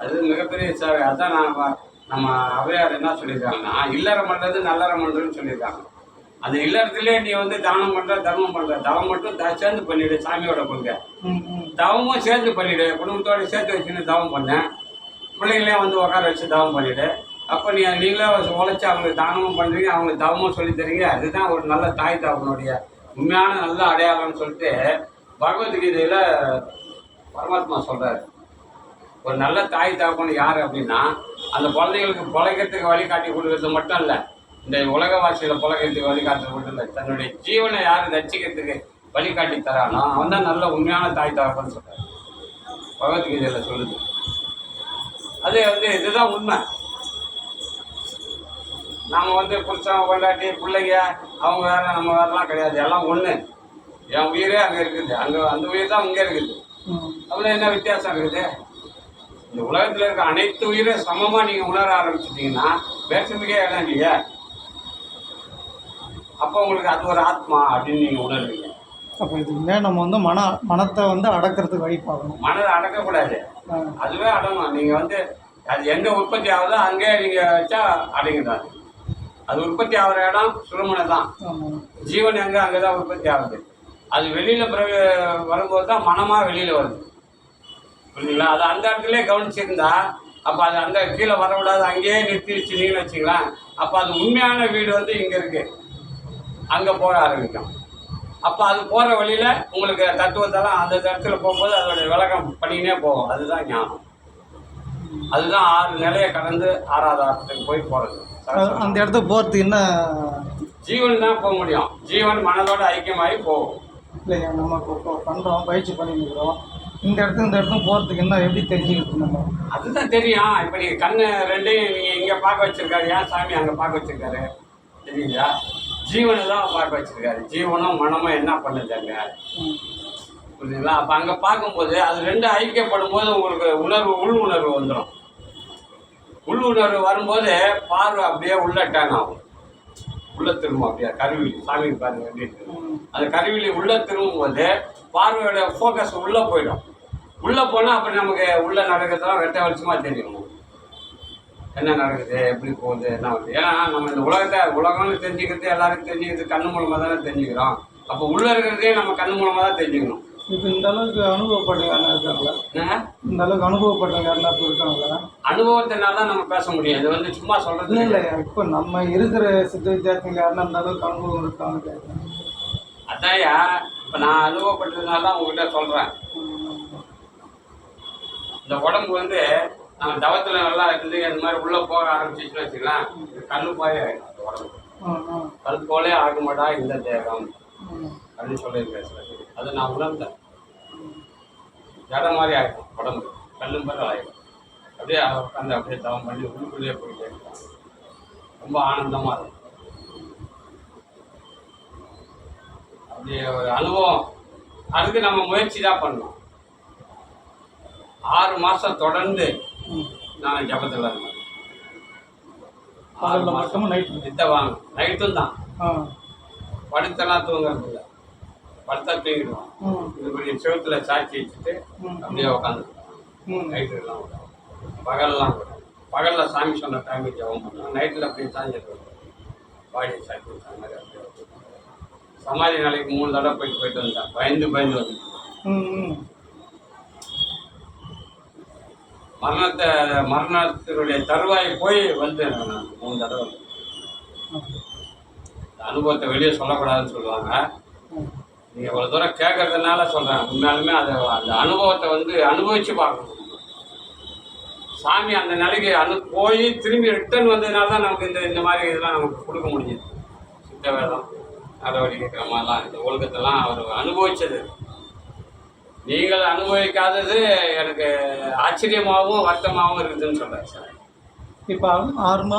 அது மிகப்பெரிய சேவை. அதான் நான் நம்ம அவையார் என்ன சொல்லியிருக்காங்கன்னா இல்லறம் பண்றது நல்லறம் பண்றதுன்னு சொல்லியிருக்காங்க. அந்த இல்லறத்திலே நீ வந்து தானம் பண்ற தர்மம் பண்ற. தவம் மட்டும் சேர்ந்து பண்ணிடு சாமியோட கொள்கை தவமும் சேர்த்து பண்ணிடு. குடும்பத்தோட சேர்த்து வச்சுன்னு தவம் பண்ணேன் பிள்ளைங்களையும் வந்து உட்கார வச்சு தவம் பண்ணிடு. அப்போ நீ நீங்களே உழைச்சி அவங்களுக்கு தானமும் பண்ணுறீங்க அவங்களுக்கு தவமும் சொல்லித் தரீங்க. அதுதான் ஒரு நல்ல தாய் தகவனுடைய உண்மையான நல்ல அடையாளம்னு சொல்லிட்டு பகவத்கீதையில் பரமாத்மா சொல்கிறாரு ஒரு நல்ல தாய் தகப்பன் யார் அப்படின்னா அந்த குழந்தைங்களுக்கு பிழைக்கிறதுக்கு வழிகாட்டி கொடுக்கறது மட்டும் இல்லை இந்த உலகவாசியில பிழைக்கிறதுக்கு வழிகாட்டுறது மட்டும் இல்லை. தன்னுடைய ஜீவனை யார் ரட்சிக்கிறதுக்கு வழிகாட்டி தரானோ அவன் தான் நல்ல உண்மையான தாய் தகப்பன்னு சொல்கிறார் பகவத்கீதையில் சொல்லுது. அது வந்து இதுதான் உண்மை. நாம வந்து புருஷன் கொண்டாட்டி பிள்ளைங்க அவங்க வேற நம்ம வேறலாம் கிடையாது. எல்லாம் ஒன்று என் உயிரே அங்கே இருக்குது. அங்கே அந்த உயிர் தான் இங்கே இருக்குது. அவ்வளோ என்ன வித்தியாசம் இருக்குது? இந்த உலகத்தில் இருக்க அனைத்து உயிரும் சமமாக நீங்கள் உணர ஆரம்பிச்சிட்டிங்கன்னா வேற்றுமைக்கே இடம் இல்லையா. அப்போ உங்களுக்கு அது ஒரு ஆத்மா அப்படின்னு நீங்கள் உணர்வீங்க. அப்போ இதுவுமே நம்ம வந்து மன மனத்தை வந்து அடக்கிறதுக்கு வழி பார்க்கணும். மனதை அடக்கக்கூடாது. அதுவே அடங்கும். நீங்கள் வந்து அது எங்கே உற்பத்தி ஆகுதோ அங்கேயே நீங்கள் வச்சா அடங்கிடாது. அது உற்பத்தி ஆகிற இடம் சுரமனை தான். ஜீவன் எங்கே அங்கே தான் உற்பத்தி ஆகுது. அது வெளியில் பிறகு வரும்போது தான் மனமாக வெளியில் வருது. புரியுதுங்களா? அது அந்த இடத்துல கவனிச்சிருந்தா அப்போ அது அந்த கீழே வரக்கூடாது அங்கேயே நிறுத்தி வச்சுனீங்கன்னு வச்சுங்களேன் அப்போ அது உண்மையான வீடு வந்து இங்கே இருக்கு. அங்கே போக ஆரம்பிக்கும். அப்போ அது போகிற வழியில் உங்களுக்கு தத்துவத்தெல்லாம் அந்த இடத்துல போகும்போது அதோட விளக்கம் பண்ணிக்கினே போகும். அதுதான் ஞானம். அதுதான் ஆறு நிலையை கடந்து ஆறாவது ஆரத்துக்கு போய் போகிறது அந்த இடத்துக்கு போகிறதுக்கு என்ன? ஜீவன் தான் போக முடியும். ஜீவன் மனதோட ஐக்கியமாகி போகும். இல்லையா? நம்ம இப்போ பண்ணுறோம் பயிற்சி பண்ணிக்கிறோம் இந்த இடத்துக்கு இந்த இடத்துக்கு போகிறதுக்கு என்ன எப்படி தெரிஞ்சுக்கிறது நம்ம? அதுதான் தெரியும். இப்போ நீங்கள் கண்ணு ரெண்டையும் நீங்கள் இங்கே பார்க்க வச்சிருக்காரு. ஏன் சாமி அங்கே பார்க்க வச்சிருக்காரு? தெரியுங்களா ஜீவனை தான் பார்க்க வச்சிருக்காரு. ஜீவனும் மனமும் என்ன பண்ணுது அங்கே? ம் புரியுதுங்களா? அப்போ அங்கே பார்க்கும்போது அது ரெண்டும் ஐக்கியப்படும் போது உங்களுக்கு உணர்வு உள் உணர்வு வந்துடும் உள் உணர்வு வரும்போது பார்வை அப்படியே உள்ள டேன் ஆகும். உள்ள திரும்பும் அப்படியே கருவிழி. சாமி பாருங்க ம். அந்த கருவிழி உள்ள திரும்பும் போது பார்வையோட ஃபோக்கஸ் உள்ள போயிடும். உள்ள போனால் அப்புறம் நமக்கு உள்ள நடக்கிறதுலாம் வெட்ட வெளிச்சமா தெரியும். என்ன நடக்குது எப்படி போகுது என்ன வருது ஏன்னா நம்ம இந்த உலகத்தை உலகம்னு தெரிஞ்சுக்கிறது எல்லாருக்கும் தெரிஞ்சுக்கிறது கண்ணு மூலமாக தானே தெரிஞ்சுக்கிறோம். அப்போ உள்ள இருக்கிறதே நம்ம கண்ணு மூலமாக தான் தெரிஞ்சுக்கணும். இப்போ இந்த அளவுக்கு அனுபவப்பட்டவங்க இருக்காங்களா? இந்த அளவுக்கு அனுபவப்பட்டவங்க யாருன்னா இருக்காங்களா? அனுபவத்தினால தான் நம்ம பேச முடியும். இது வந்து சும்மா சொல்றது இல்லை இப்போ நம்ம இருக்கிற சித்த வித்தியாசங்கள் யாருன்னா அந்த அளவுக்கு அனுபவம் கேட்குறேன் அதான்யா இப்போ நான் அனுபவப்பட்டதுனால தான் உங்ககிட்ட சொல்கிறேன் இந்த உடம்பு வந்து நம்ம தவத்தில் நல்லா இருந்து அந்த மாதிரி உள்ளே போக ஆரம்பிச்சிச்சுன்னு வச்சுக்கலாம். கல் போய் ஆயிடும் அந்த உடம்பு. கல் போலே ஆகுமாடா இந்த தேகம். அப்படின்னு சொல்லியிருக்கேன் அது நான் உணர்ந்தேன். இடம் மாதிரி ஆகிடும் உடம்பு. கல்லு மாதிரி ஆகிடும் அப்படியே உட்காந்து அப்படியே தவம் பண்ணி உள்ளுக்குள்ளேயே போயிட்டே இருப்பான் ரொம்ப ஆனந்தமாக இருக்கும். அப்படியே ஒரு அனுபவம். அதுக்கு நம்ம முயற்சி தான் பண்ணணும். ஆறு மாதம் தொடர்ந்து நான் ஜபத்தில் இருந்தேன். ஆறு பகலில் மாதம் மட்டும் நைட் வித்த வாங்க நைட்டும் தான். படுத்தெல்லாம் தூங்குறது இல்லை படுத்தா தூங்கிடுவான். ம். இப்படி செவத்துல சாட்சி வச்சுட்டு. அப்படியே உட்காந்து ம். நைட்டு எல்லாம் உட்காந்து. பகல்லாம் கூட. பகல்ல சாமி சொன்ன டைம் ஜெபம் பண்ணுவோம் நைட்டில் அப்படியே சாஞ்சிட்டு பாடி சாட்சி மாதிரி அப்படியே. சமாதி நாளைக்கு மூணு தடவை போயிட்டு போயிட்டு வந்தேன் பயந்து பயந்து வந்து மரணத்தை மரணத்தினுடைய தருவாயை போய் வந்தேன் நான் மூணு தடவை. அனுபவத்தை வெளியே சொல்லக்கூடாதுன்னு சொல்லுவாங்க. நீங்கள் இவ்வளோ தூரம் கேட்கறதுனால சொல்கிறேன் உண்மையாலுமே அதை அந்த அனுபவத்தை வந்து அனுபவிச்சு பார்க்கணும். சாமி அந்த நிலைக்கு அனு போய் திரும்பி ரிட்டர்ன் வந்ததுனால தான் நமக்கு இந்த இந்த மாதிரி இதெல்லாம் நமக்கு கொடுக்க முடியுது சித்த வேதம் நடவடிக்கை கிரமெல்லாம் இந்த ஒழுக்கத்தெல்லாம் அவர் அனுபவிச்சது. நீங்கள் அனுபவிக்காதது எனக்கு ஆச்சரியமாகவும் வருத்தமாகவும் இருக்குதுன்னு சொல்கிறேன் சார். இப்போ ஆறு மா